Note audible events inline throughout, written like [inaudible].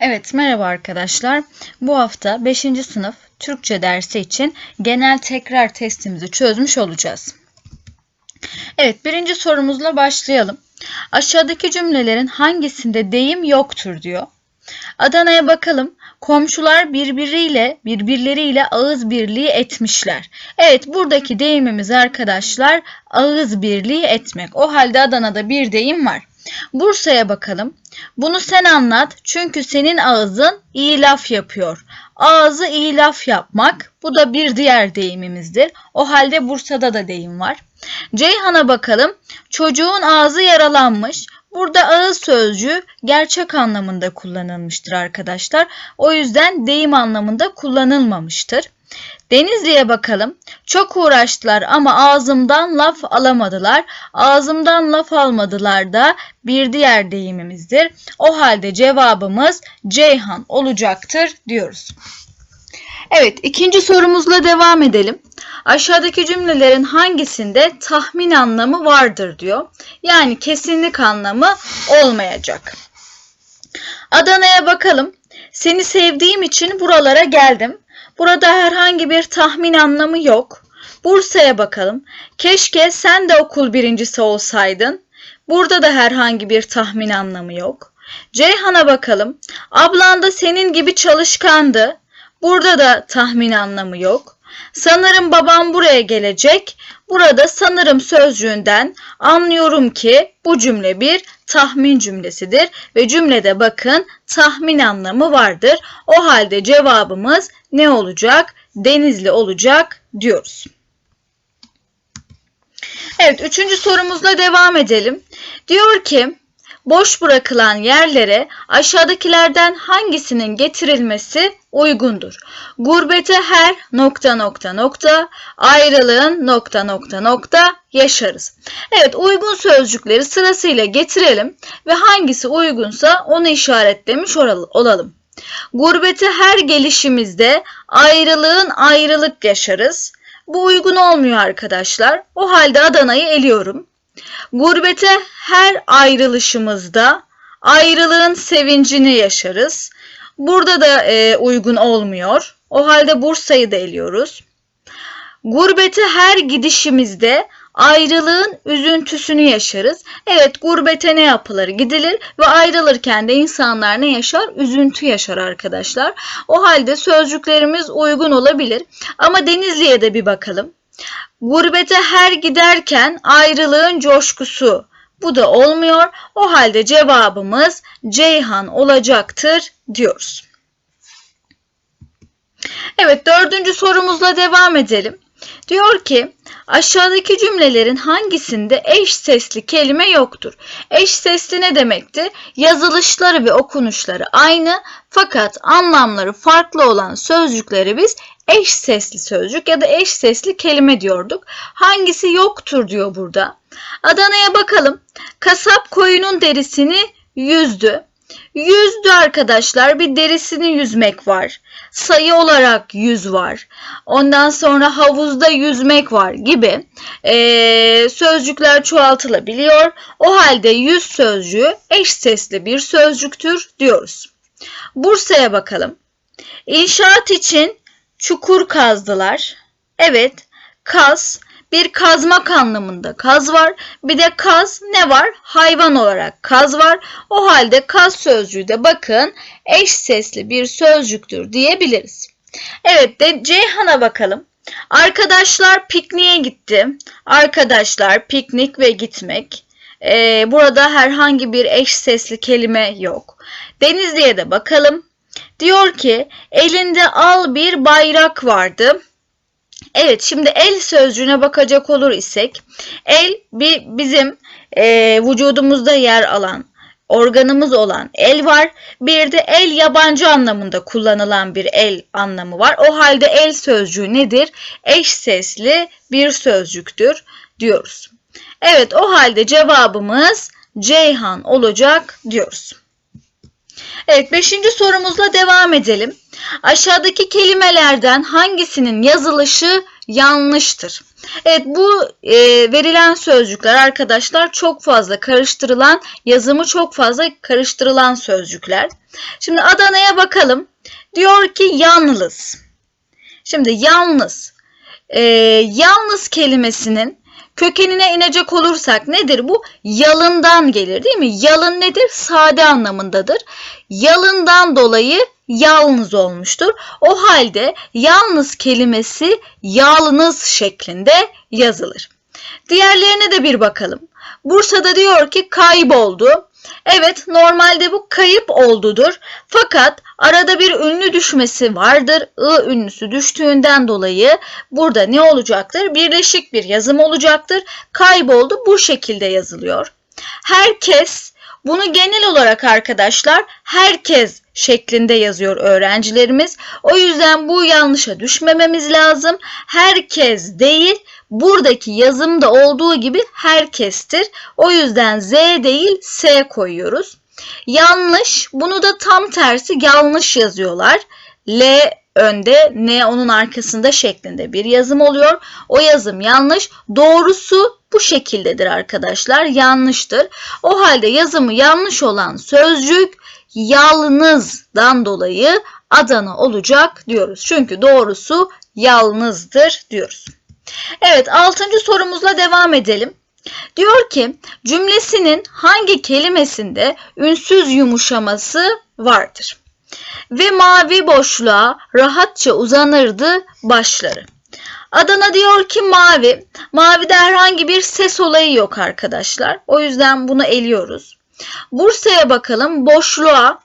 Evet, merhaba arkadaşlar. Bu hafta 5. sınıf Türkçe dersi için genel tekrar testimizi çözmüş olacağız. Evet, birinci sorumuzla başlayalım. Aşağıdaki cümlelerin hangisinde deyim yoktur diyor. Adana'ya bakalım. Komşular birbiriyle, birbirleriyle ağız birliği etmişler. Evet, buradaki deyimimiz arkadaşlar ağız birliği etmek. O halde Adana'da bir deyim var. Bursa'ya bakalım. Bunu sen anlat çünkü senin ağzın iyi laf yapıyor. Ağzı iyi laf yapmak bu da bir diğer deyimimizdir. O halde Bursa'da da deyim var. Ceyhan'a bakalım. Çocuğun ağzı yaralanmış. Burada ağız sözcüğü gerçek anlamında kullanılmıştır arkadaşlar. O yüzden deyim anlamında kullanılmamıştır. Denizli'ye bakalım. Çok uğraştılar ama ağzımdan laf alamadılar. Ağzımdan laf almadılar da bir diğer deyimimizdir. O halde cevabımız Ceyhan olacaktır diyoruz. Evet, ikinci sorumuzla devam edelim. Aşağıdaki cümlelerin hangisinde tahmin anlamı vardır diyor. Yani kesinlik anlamı olmayacak. Adana'ya bakalım. Seni sevdiğim için buralara geldim. Burada herhangi bir tahmin anlamı yok. Bursa'ya bakalım. Keşke sen de okul birincisi olsaydın. Burada da herhangi bir tahmin anlamı yok. Ceyhan'a bakalım. Ablan da senin gibi çalışkandı. Burada da tahmin anlamı yok. Sanırım babam buraya gelecek. Burada sanırım sözcüğünden anlıyorum ki bu cümle bir tahmin cümlesidir ve cümlede bakın tahmin anlamı vardır. O halde cevabımız ne olacak? Denizli olacak diyoruz. Evet, üçüncü sorumuzla devam edelim. Diyor ki, boş bırakılan yerlere aşağıdakilerden hangisinin getirilmesi uygundur? Gurbete her nokta nokta nokta, ayrılığın nokta nokta nokta yaşarız. Evet, uygun sözcükleri sırasıyla getirelim ve hangisi uygunsa onu işaretlemiş olalım. Gurbete her gelişimizde ayrılığın ayrılık yaşarız. Bu uygun olmuyor arkadaşlar. O halde Adana'yı eliyorum. Gurbete her ayrılışımızda ayrılığın sevincini yaşarız. Burada da e, uygun olmuyor. O halde Bursa'yı da eliyoruz. Gurbete her gidişimizde ayrılığın üzüntüsünü yaşarız. Evet gurbete ne yapılır? Gidilir ve ayrılırken de insanlar ne yaşar? Üzüntü yaşar arkadaşlar. O halde sözcüklerimiz uygun olabilir. Ama Denizli'ye de bir bakalım. Gurbete her giderken ayrılığın coşkusu. Bu da olmuyor. O halde cevabımız Ceyhan olacaktır diyoruz. Evet dördüncü sorumuzla devam edelim. Diyor ki aşağıdaki cümlelerin hangisinde eş sesli kelime yoktur? Eş sesli ne demekti? Yazılışları ve okunuşları aynı fakat anlamları farklı olan sözcükleri biz eş sesli sözcük ya da eş sesli kelime diyorduk. Hangisi yoktur diyor burada. Adana'ya bakalım. Kasap koyunun derisini yüzdü. Yüzdü arkadaşlar bir derisini yüzmek var. Sayı olarak yüz var. Ondan sonra havuzda yüzmek var gibi ee, sözcükler çoğaltılabiliyor. O halde yüz sözcüğü eş sesli bir sözcüktür diyoruz. Bursa'ya bakalım. İnşaat için çukur kazdılar. Evet, kaz bir kazmak anlamında kaz var. Bir de kaz ne var? Hayvan olarak kaz var. O halde kaz sözcüğü de bakın eş sesli bir sözcüktür diyebiliriz. Evet de Ceyhan'a bakalım. Arkadaşlar pikniğe gitti. Arkadaşlar piknik ve gitmek. Ee, burada herhangi bir eş sesli kelime yok. Denizli'ye de bakalım. Diyor ki elinde al bir bayrak vardı. Evet şimdi el sözcüğüne bakacak olur isek el bir bizim e, vücudumuzda yer alan organımız olan el var. Bir de el yabancı anlamında kullanılan bir el anlamı var. O halde el sözcüğü nedir? Eş sesli bir sözcüktür diyoruz. Evet o halde cevabımız Ceyhan olacak diyoruz. Evet beşinci sorumuzla devam edelim. Aşağıdaki kelimelerden hangisinin yazılışı yanlıştır. Evet bu e, verilen sözcükler arkadaşlar çok fazla karıştırılan, yazımı çok fazla karıştırılan sözcükler. Şimdi Adana'ya bakalım. Diyor ki yalnız. Şimdi yalnız. E, yalnız kelimesinin kökenine inecek olursak nedir bu? Yalından gelir değil mi? Yalın nedir? Sade anlamındadır. Yalından dolayı yalnız olmuştur. O halde yalnız kelimesi yalnız şeklinde yazılır. Diğerlerine de bir bakalım. Bursa'da diyor ki kayboldu. Evet normalde bu kayıp oldudur. Fakat arada bir ünlü düşmesi vardır. I ünlüsü düştüğünden dolayı burada ne olacaktır? Birleşik bir yazım olacaktır. Kayboldu bu şekilde yazılıyor. Herkes bunu genel olarak arkadaşlar herkes şeklinde yazıyor öğrencilerimiz. O yüzden bu yanlışa düşmememiz lazım. Herkes değil, buradaki yazımda olduğu gibi herkestir. O yüzden Z değil S koyuyoruz. Yanlış, bunu da tam tersi yanlış yazıyorlar. L önde, N onun arkasında şeklinde bir yazım oluyor. O yazım yanlış. Doğrusu bu şekildedir arkadaşlar. Yanlıştır. O halde yazımı yanlış olan sözcük yalnızdan dolayı Adana olacak diyoruz. Çünkü doğrusu yalnızdır diyoruz. Evet 6. sorumuzla devam edelim. Diyor ki cümlesinin hangi kelimesinde ünsüz yumuşaması vardır? Ve mavi boşluğa rahatça uzanırdı başları. Adana diyor ki mavi. Mavide herhangi bir ses olayı yok arkadaşlar. O yüzden bunu eliyoruz. Bursa'ya bakalım. Boşluğa.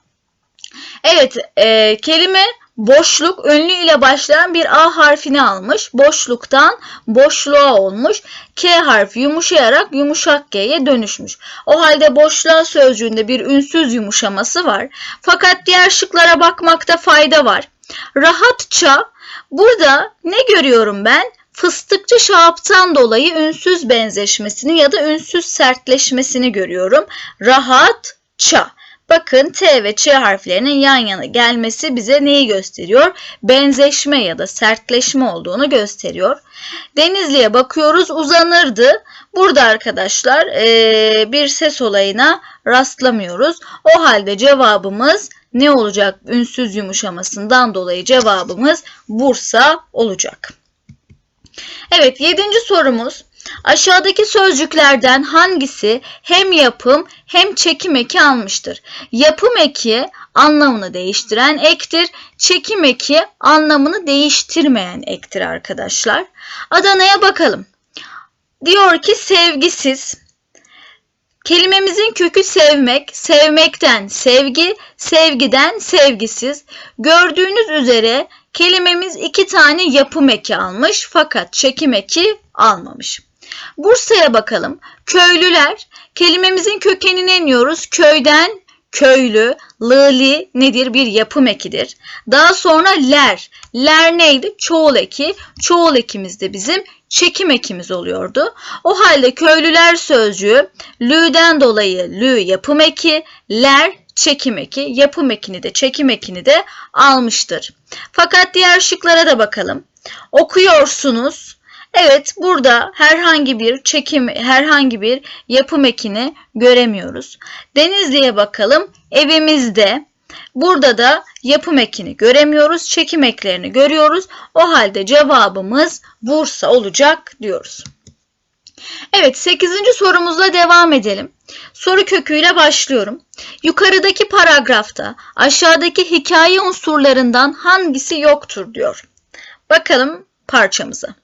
Evet e, kelime boşluk ünlü ile başlayan bir A harfini almış. Boşluktan boşluğa olmuş. K harfi yumuşayarak yumuşak G'ye dönüşmüş. O halde boşluğa sözcüğünde bir ünsüz yumuşaması var. Fakat diğer şıklara bakmakta fayda var. Rahatça burada ne görüyorum ben? Fıstıkçı şahaptan dolayı ünsüz benzeşmesini ya da ünsüz sertleşmesini görüyorum. Rahatça. Bakın T ve Ç harflerinin yan yana gelmesi bize neyi gösteriyor? Benzeşme ya da sertleşme olduğunu gösteriyor. Denizli'ye bakıyoruz uzanırdı. Burada arkadaşlar ee, bir ses olayına rastlamıyoruz. O halde cevabımız ne olacak? Ünsüz yumuşamasından dolayı cevabımız Bursa olacak. Evet yedinci sorumuz. Aşağıdaki sözcüklerden hangisi hem yapım hem çekim eki almıştır? Yapım eki anlamını değiştiren ektir. Çekim eki anlamını değiştirmeyen ektir arkadaşlar. Adana'ya bakalım. Diyor ki sevgisiz. Kelimemizin kökü sevmek, sevmekten sevgi, sevgiden sevgisiz. Gördüğünüz üzere kelimemiz iki tane yapım eki almış fakat çekim eki almamış. Bursa'ya bakalım. Köylüler. Kelimemizin kökenine iniyoruz. Köyden köylü, lili nedir? Bir yapım ekidir. Daha sonra ler. Ler neydi? Çoğul eki. Çoğul ekimiz de bizim çekim ekimiz oluyordu. O halde köylüler sözcüğü lü'den dolayı lü yapım eki, ler çekim eki, yapım ekini de çekim ekini de almıştır. Fakat diğer şıklara da bakalım. Okuyorsunuz, Evet burada herhangi bir çekim, herhangi bir yapım ekini göremiyoruz. Denizli'ye bakalım. Evimizde. Burada da yapım ekini göremiyoruz. Çekim eklerini görüyoruz. O halde cevabımız Bursa olacak diyoruz. Evet 8. sorumuzla devam edelim. Soru köküyle başlıyorum. Yukarıdaki paragrafta aşağıdaki hikaye unsurlarından hangisi yoktur diyor. Bakalım parçamıza.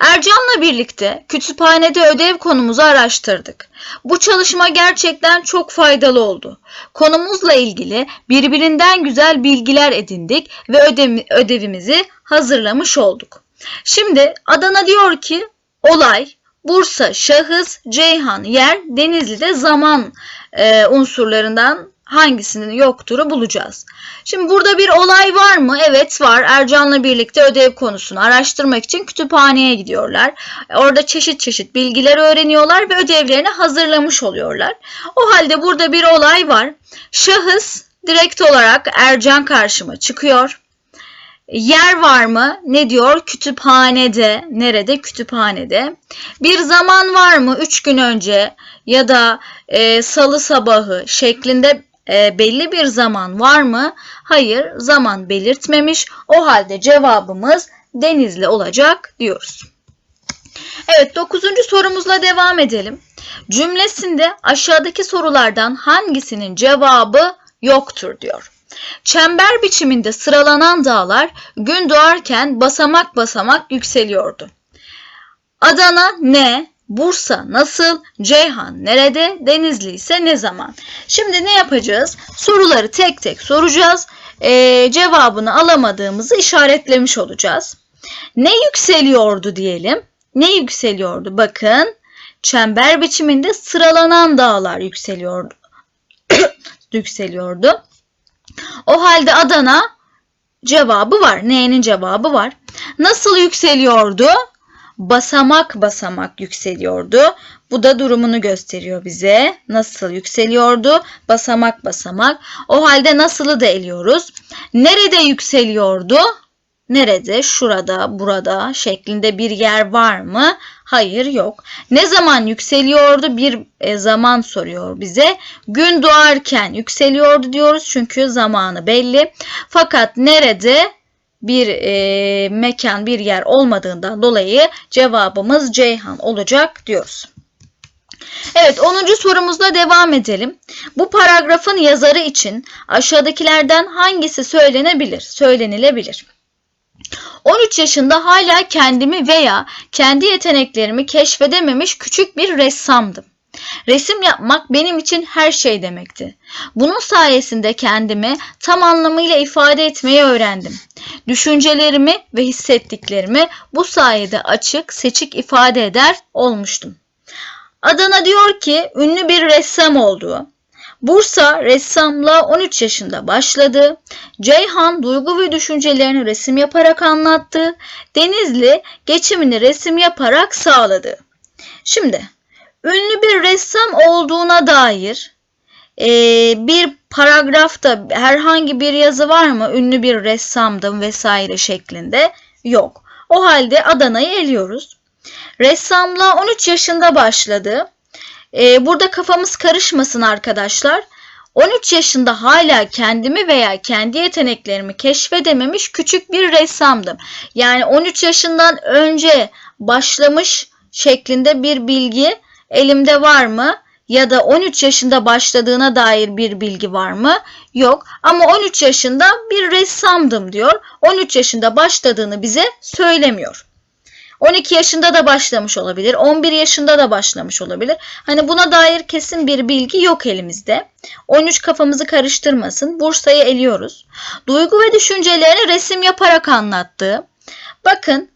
Ercan'la birlikte kütüphanede ödev konumuzu araştırdık. Bu çalışma gerçekten çok faydalı oldu. Konumuzla ilgili birbirinden güzel bilgiler edindik ve ödevimizi hazırlamış olduk. Şimdi Adana diyor ki olay, Bursa, şahıs, Ceyhan, yer, Denizli'de zaman e, unsurlarından hangisinin yoktur'u bulacağız. Şimdi burada bir olay var mı? Evet var. Ercan'la birlikte ödev konusunu araştırmak için kütüphaneye gidiyorlar. Orada çeşit çeşit bilgiler öğreniyorlar ve ödevlerini hazırlamış oluyorlar. O halde burada bir olay var. Şahıs direkt olarak Ercan karşıma çıkıyor. yer var mı? Ne diyor? Kütüphanede. Nerede? Kütüphanede. Bir zaman var mı? Üç gün önce ya da e, salı sabahı şeklinde e, belli bir zaman var mı? Hayır, zaman belirtmemiş. O halde cevabımız Denizli olacak diyoruz. Evet, dokuzuncu sorumuzla devam edelim. Cümlesinde aşağıdaki sorulardan hangisinin cevabı yoktur diyor. Çember biçiminde sıralanan dağlar gün doğarken basamak basamak yükseliyordu. Adana ne? Bursa nasıl? Ceyhan nerede? Denizli ise ne zaman? Şimdi ne yapacağız? Soruları tek tek soracağız. Ee, cevabını alamadığımızı işaretlemiş olacağız. Ne yükseliyordu diyelim? Ne yükseliyordu? Bakın çember biçiminde sıralanan dağlar yükseliyordu. [coughs] yükseliyordu. O halde Adana cevabı var. N'nin cevabı var. Nasıl yükseliyordu? Basamak basamak yükseliyordu. Bu da durumunu gösteriyor bize. Nasıl yükseliyordu? Basamak basamak. O halde nasılı da eliyoruz. Nerede yükseliyordu? Nerede? Şurada, burada şeklinde bir yer var mı? Hayır yok. Ne zaman yükseliyordu? Bir e, zaman soruyor bize. Gün doğarken yükseliyordu diyoruz çünkü zamanı belli. Fakat nerede? Bir e, mekan, bir yer olmadığından dolayı cevabımız Ceyhan olacak diyoruz. Evet 10. sorumuzla devam edelim. Bu paragrafın yazarı için aşağıdakilerden hangisi söylenebilir? Söylenilebilir. 13 yaşında hala kendimi veya kendi yeteneklerimi keşfedememiş küçük bir ressamdım. Resim yapmak benim için her şey demekti. Bunun sayesinde kendimi tam anlamıyla ifade etmeyi öğrendim. Düşüncelerimi ve hissettiklerimi bu sayede açık, seçik ifade eder olmuştum. Adana diyor ki ünlü bir ressam olduğu, Bursa ressamla 13 yaşında başladı. Ceyhan duygu ve düşüncelerini resim yaparak anlattı. Denizli geçimini resim yaparak sağladı. Şimdi ünlü bir ressam olduğuna dair e, bir paragrafta herhangi bir yazı var mı? Ünlü bir ressamdım vesaire şeklinde yok. O halde Adana'yı eliyoruz. Ressamla 13 yaşında başladı. Ee, burada kafamız karışmasın arkadaşlar. 13 yaşında hala kendimi veya kendi yeteneklerimi keşfedememiş küçük bir ressamdım. Yani 13 yaşından önce başlamış şeklinde bir bilgi elimde var mı? Ya da 13 yaşında başladığına dair bir bilgi var mı? Yok. Ama 13 yaşında bir ressamdım diyor. 13 yaşında başladığını bize söylemiyor. 12 yaşında da başlamış olabilir. 11 yaşında da başlamış olabilir. Hani buna dair kesin bir bilgi yok elimizde. 13 kafamızı karıştırmasın. Bursa'yı eliyoruz. Duygu ve düşüncelerini resim yaparak anlattı. Bakın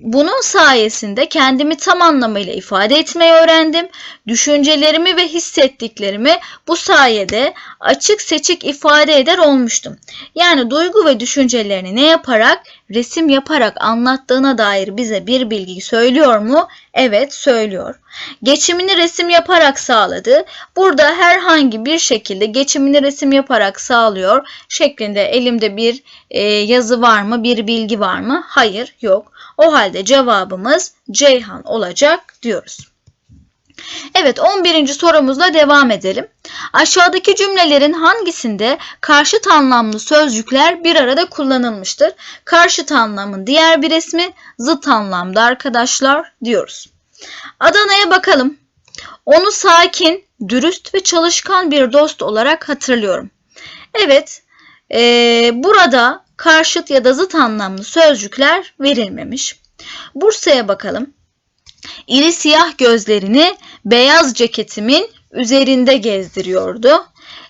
bunun sayesinde kendimi tam anlamıyla ifade etmeyi öğrendim. Düşüncelerimi ve hissettiklerimi bu sayede açık seçik ifade eder olmuştum. Yani duygu ve düşüncelerini ne yaparak? Resim yaparak anlattığına dair bize bir bilgi söylüyor mu? Evet söylüyor. Geçimini resim yaparak sağladı. Burada herhangi bir şekilde geçimini resim yaparak sağlıyor şeklinde elimde bir e, yazı var mı, bir bilgi var mı? Hayır, yok. O halde cevabımız Ceyhan olacak diyoruz. Evet 11. sorumuzla devam edelim. Aşağıdaki cümlelerin hangisinde karşıt anlamlı sözcükler bir arada kullanılmıştır? Karşıt anlamın diğer bir ismi zıt anlamda arkadaşlar diyoruz. Adana'ya bakalım. Onu sakin, dürüst ve çalışkan bir dost olarak hatırlıyorum. Evet, ee, burada karşıt ya da zıt anlamlı sözcükler verilmemiş. Bursa'ya bakalım. İri siyah gözlerini beyaz ceketimin üzerinde gezdiriyordu.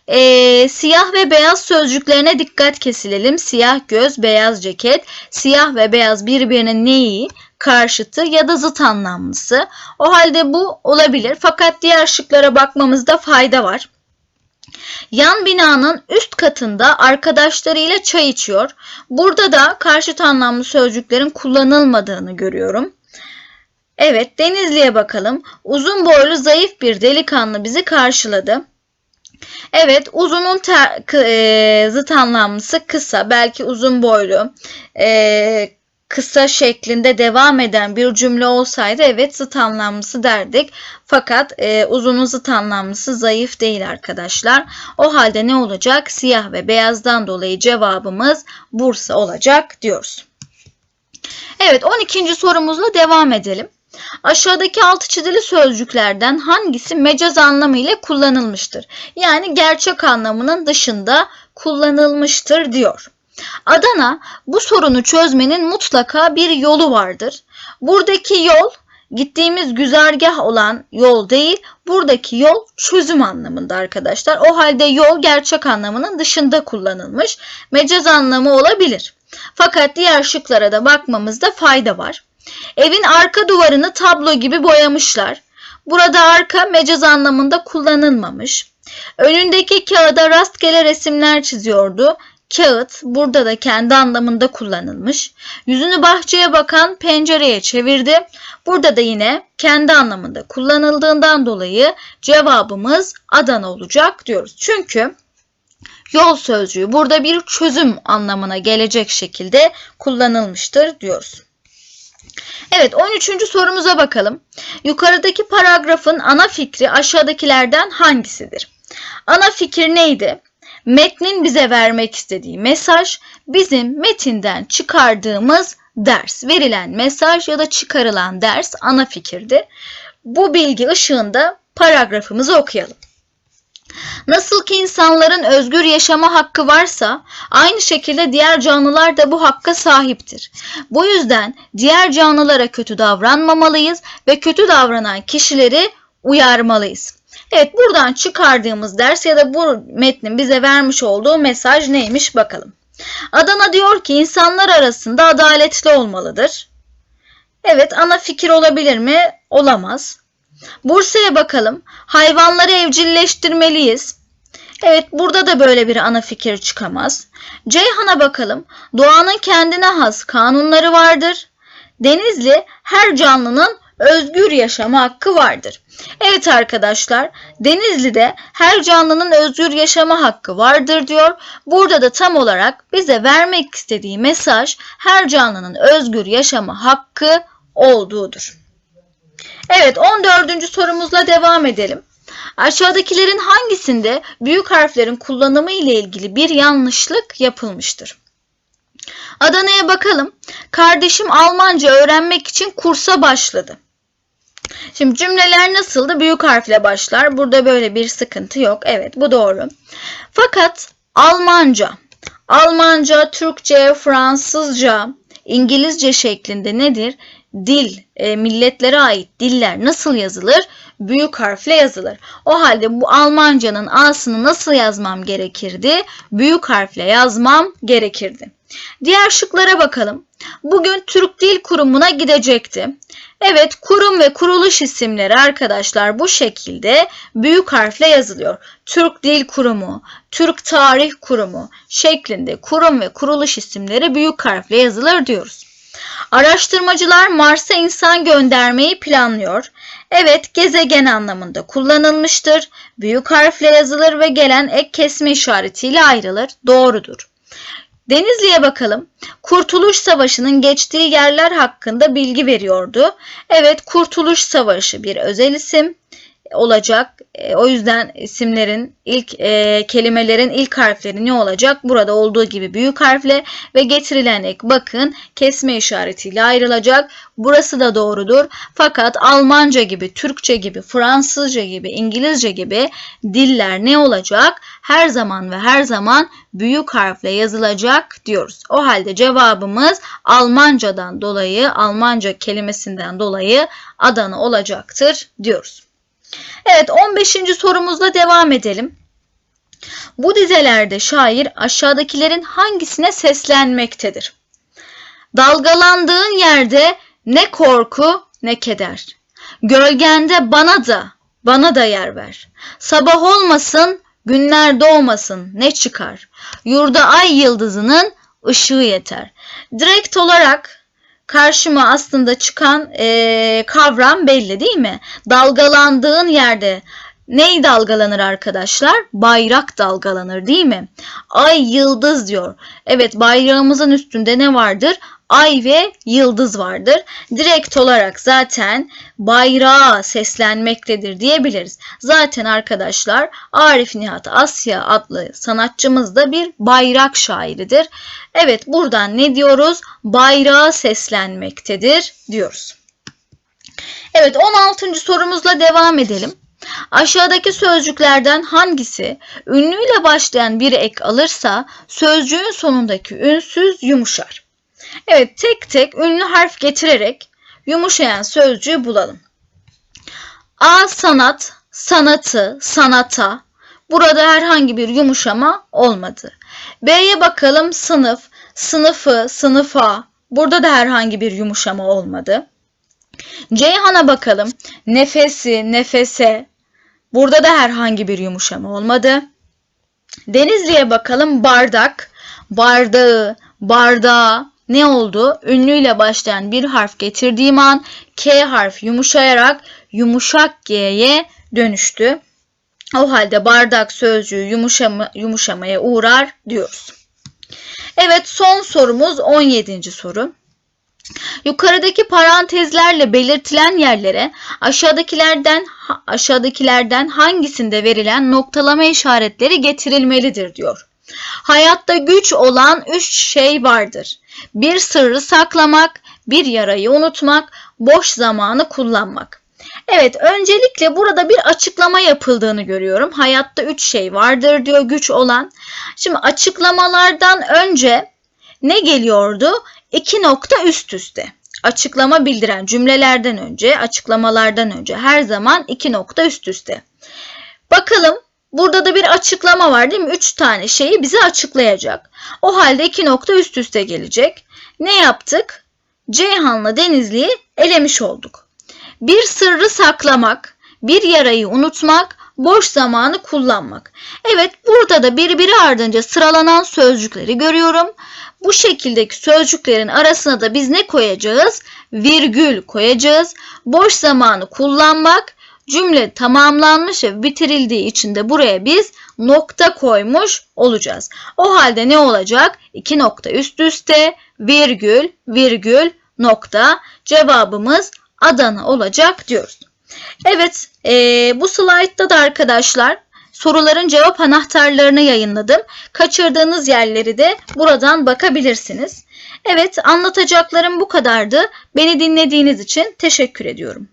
Ee, siyah ve beyaz sözcüklerine dikkat kesilelim. Siyah göz, beyaz ceket. Siyah ve beyaz birbirinin neyi? Karşıtı ya da zıt anlamlısı. O halde bu olabilir. Fakat diğer şıklara bakmamızda fayda var. Yan binanın üst katında arkadaşlarıyla çay içiyor. Burada da karşıt anlamlı sözcüklerin kullanılmadığını görüyorum. Evet Denizli'ye bakalım. Uzun boylu zayıf bir delikanlı bizi karşıladı. Evet, uzunun ter, e, zıt anlamlısı kısa, belki uzun boylu, e, kısa şeklinde devam eden bir cümle olsaydı evet zıt anlamlısı derdik. Fakat e, uzunun zıt anlamlısı zayıf değil arkadaşlar. O halde ne olacak? Siyah ve beyazdan dolayı cevabımız Bursa olacak diyoruz. Evet 12. sorumuzla devam edelim. Aşağıdaki altı çizili sözcüklerden hangisi mecaz anlamı ile kullanılmıştır? Yani gerçek anlamının dışında kullanılmıştır diyor. Adana bu sorunu çözmenin mutlaka bir yolu vardır. Buradaki yol gittiğimiz güzergah olan yol değil, buradaki yol çözüm anlamında arkadaşlar. O halde yol gerçek anlamının dışında kullanılmış. Mecaz anlamı olabilir. Fakat diğer şıklara da bakmamızda fayda var. Evin arka duvarını tablo gibi boyamışlar. Burada arka mecaz anlamında kullanılmamış. Önündeki kağıda rastgele resimler çiziyordu. Kağıt burada da kendi anlamında kullanılmış. Yüzünü bahçeye bakan pencereye çevirdi. Burada da yine kendi anlamında kullanıldığından dolayı cevabımız Adana olacak diyoruz. Çünkü yol sözcüğü burada bir çözüm anlamına gelecek şekilde kullanılmıştır diyoruz. Evet 13. sorumuza bakalım. Yukarıdaki paragrafın ana fikri aşağıdakilerden hangisidir? Ana fikir neydi? Metnin bize vermek istediği mesaj bizim metinden çıkardığımız ders. Verilen mesaj ya da çıkarılan ders ana fikirdi. Bu bilgi ışığında paragrafımızı okuyalım. Nasıl ki insanların özgür yaşama hakkı varsa aynı şekilde diğer canlılar da bu hakka sahiptir. Bu yüzden diğer canlılara kötü davranmamalıyız ve kötü davranan kişileri uyarmalıyız. Evet buradan çıkardığımız ders ya da bu metnin bize vermiş olduğu mesaj neymiş bakalım. Adana diyor ki insanlar arasında adaletli olmalıdır. Evet ana fikir olabilir mi? Olamaz. Bursa'ya bakalım. Hayvanları evcilleştirmeliyiz. Evet burada da böyle bir ana fikir çıkamaz. Ceyhan'a bakalım. Doğanın kendine has kanunları vardır. Denizli her canlının özgür yaşama hakkı vardır. Evet arkadaşlar Denizli'de her canlının özgür yaşama hakkı vardır diyor. Burada da tam olarak bize vermek istediği mesaj her canlının özgür yaşama hakkı olduğudur. Evet 14. sorumuzla devam edelim. Aşağıdakilerin hangisinde büyük harflerin kullanımı ile ilgili bir yanlışlık yapılmıştır? Adana'ya bakalım. Kardeşim Almanca öğrenmek için kursa başladı. Şimdi cümleler nasıldı? Büyük harfle başlar. Burada böyle bir sıkıntı yok. Evet bu doğru. Fakat Almanca, Almanca, Türkçe, Fransızca, İngilizce şeklinde nedir? Dil, e, milletlere ait diller nasıl yazılır? Büyük harfle yazılır. O halde bu Almancanın A'sını nasıl yazmam gerekirdi? Büyük harfle yazmam gerekirdi. Diğer şıklara bakalım. Bugün Türk Dil Kurumu'na gidecekti. Evet kurum ve kuruluş isimleri arkadaşlar bu şekilde büyük harfle yazılıyor. Türk Dil Kurumu, Türk Tarih Kurumu şeklinde kurum ve kuruluş isimleri büyük harfle yazılır diyoruz. Araştırmacılar Mars'a insan göndermeyi planlıyor. Evet gezegen anlamında kullanılmıştır. Büyük harfle yazılır ve gelen ek kesme işaretiyle ayrılır. Doğrudur. Denizli'ye bakalım. Kurtuluş Savaşı'nın geçtiği yerler hakkında bilgi veriyordu. Evet, Kurtuluş Savaşı bir özel isim olacak. E, o yüzden isimlerin ilk e, kelimelerin ilk harfleri ne olacak? Burada olduğu gibi büyük harfle ve getirilen ek bakın kesme işaretiyle ayrılacak. Burası da doğrudur. Fakat Almanca gibi, Türkçe gibi, Fransızca gibi, İngilizce gibi diller ne olacak? Her zaman ve her zaman büyük harfle yazılacak diyoruz. O halde cevabımız Almancadan dolayı, Almanca kelimesinden dolayı Adana olacaktır diyoruz. Evet 15. sorumuzla devam edelim. Bu dizelerde şair aşağıdakilerin hangisine seslenmektedir? Dalgalandığın yerde ne korku ne keder. Gölgende bana da bana da yer ver. Sabah olmasın, günler doğmasın ne çıkar. Yurda ay yıldızının ışığı yeter. Direkt olarak karşıma aslında çıkan e, kavram belli değil mi? Dalgalandığın yerde ney dalgalanır arkadaşlar? Bayrak dalgalanır değil mi? Ay yıldız diyor. Evet bayrağımızın üstünde ne vardır? Ay ve yıldız vardır. Direkt olarak zaten bayrağa seslenmektedir diyebiliriz. Zaten arkadaşlar Arif Nihat Asya adlı sanatçımız da bir bayrak şairidir. Evet buradan ne diyoruz? Bayrağa seslenmektedir diyoruz. Evet 16. sorumuzla devam edelim. Aşağıdaki sözcüklerden hangisi ünlüyle başlayan bir ek alırsa sözcüğün sonundaki ünsüz yumuşar? Evet tek tek ünlü harf getirerek yumuşayan sözcüğü bulalım. A sanat, sanatı, sanata. Burada herhangi bir yumuşama olmadı. B'ye bakalım sınıf, sınıfı, sınıfa. Burada da herhangi bir yumuşama olmadı. Ceyhan'a bakalım. Nefesi, nefese. Burada da herhangi bir yumuşama olmadı. Denizli'ye bakalım. Bardak, bardağı, bardağı. Ne oldu? Ünlüyle başlayan bir harf getirdiğim an K harf yumuşayarak yumuşak G'ye dönüştü. O halde bardak sözcüğü yumuşama, yumuşamaya uğrar diyoruz. Evet son sorumuz 17. soru. Yukarıdaki parantezlerle belirtilen yerlere aşağıdakilerden aşağıdakilerden hangisinde verilen noktalama işaretleri getirilmelidir diyor. Hayatta güç olan üç şey vardır. Bir sırrı saklamak, bir yarayı unutmak, boş zamanı kullanmak. Evet, öncelikle burada bir açıklama yapıldığını görüyorum. Hayatta üç şey vardır diyor güç olan. Şimdi açıklamalardan önce ne geliyordu? İki nokta üst üste. Açıklama bildiren cümlelerden önce, açıklamalardan önce her zaman iki nokta üst üste. Bakalım burada da bir açıklama var değil mi? Üç tane şeyi bize açıklayacak. O halde iki nokta üst üste gelecek. Ne yaptık? Ceyhan'la Denizli'yi elemiş olduk. Bir sırrı saklamak, bir yarayı unutmak, boş zamanı kullanmak. Evet burada da birbiri ardınca sıralanan sözcükleri görüyorum. Bu şekildeki sözcüklerin arasına da biz ne koyacağız? Virgül koyacağız. Boş zamanı kullanmak cümle tamamlanmış ve bitirildiği için de buraya biz nokta koymuş olacağız. O halde ne olacak? İki nokta üst üste virgül virgül nokta cevabımız Adana olacak diyoruz. Evet e, bu slaytta da arkadaşlar soruların cevap anahtarlarını yayınladım. Kaçırdığınız yerleri de buradan bakabilirsiniz. Evet anlatacaklarım bu kadardı. Beni dinlediğiniz için teşekkür ediyorum.